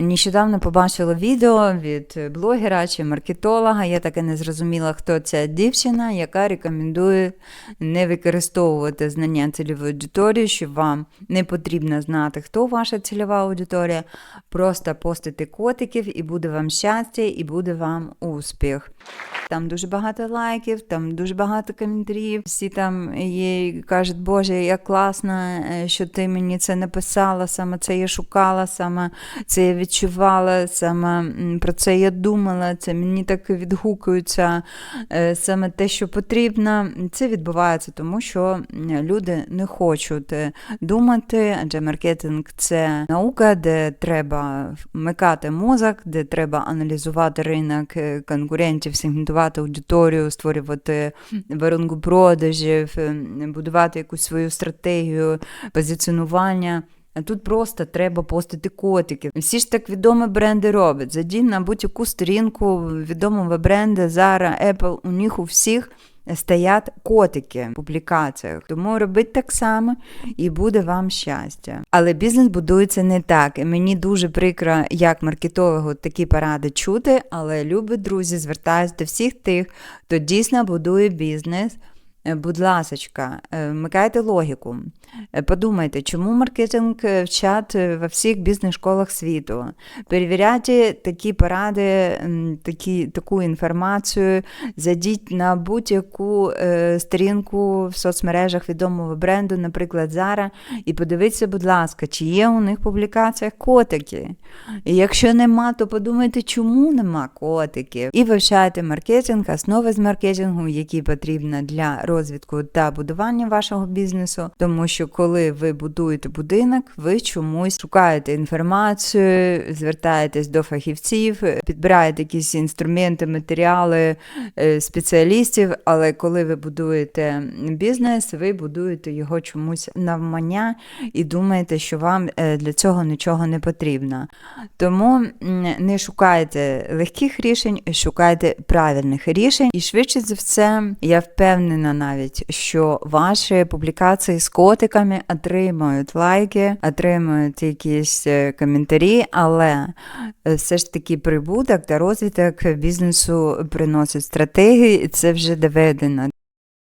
Нещодавно побачила відео від блогера чи маркетолога. Я так і не зрозуміла, хто ця дівчина, яка рекомендує не використовувати знання цільової аудиторії, що вам не потрібно знати, хто ваша цільова аудиторія. Просто постити котиків, і буде вам щастя, і буде вам успіх. Там дуже багато лайків, там дуже багато коментарів. Всі там їй кажуть, Боже, як класно, е, що ти мені це написала, саме це я шукала, саме це я відчувала, саме про це я думала, це мені так відгукується, е, саме те, що потрібно. Це відбувається тому, що люди не хочуть е, думати, адже маркетинг це наука, де треба вмикати мозок, де треба аналізувати ринок конкурентів, сегментувати аудиторію, створювати воронку продажів, е, будувати якусь свою стратегію, позиціонування. А тут просто треба постити котики. Всі ж так відомі бренди роблять. Задій на будь-яку сторінку відомого бренду, Zara, Apple, у них у всіх стоять котики в публікаціях. Тому робіть так само і буде вам щастя. Але бізнес будується не так. І мені дуже прикро, як маркетологу такі поради чути, але любі друзі, звертаюся до всіх тих, хто дійсно будує бізнес. Е, Будь ласочка, е, вмикайте логіку. Е, Подумайте, чому маркетинг вчать во всіх бізнес-школах світу. Перевіряйте такі поради, такі, таку інформацію, зайдіть на будь-яку сторінку в соцмережах відомого бренду, наприклад, Zara, і подивіться, будь ласка, чи є у них в публікаціях котики. І якщо нема, то подумайте, чому нема котиків. І вивчайте маркетинг, основи з маркетингу, які потрібні для розвитку та будування вашого бізнесу. Тому що коли ви будуєте будинок, ви чомусь шукаєте інформацію, звертаєтесь до фахівців, підбираєте якісь інструменти, матеріали е, спеціалістів. Але коли ви будуєте бізнес, ви будуєте його чомусь навмання і думаєте, що вам е, для цього нічого не потрібно. Тому не шукайте легких рішень, шукайте правильних рішень. І швидше за все, я впевнена навіть, що ваші публікації з котиками отримують лайки, отримують якісь е, коментарі, але е, все ж таки прибуток та розвиток бізнесу приносить стратегії, і це вже доведено.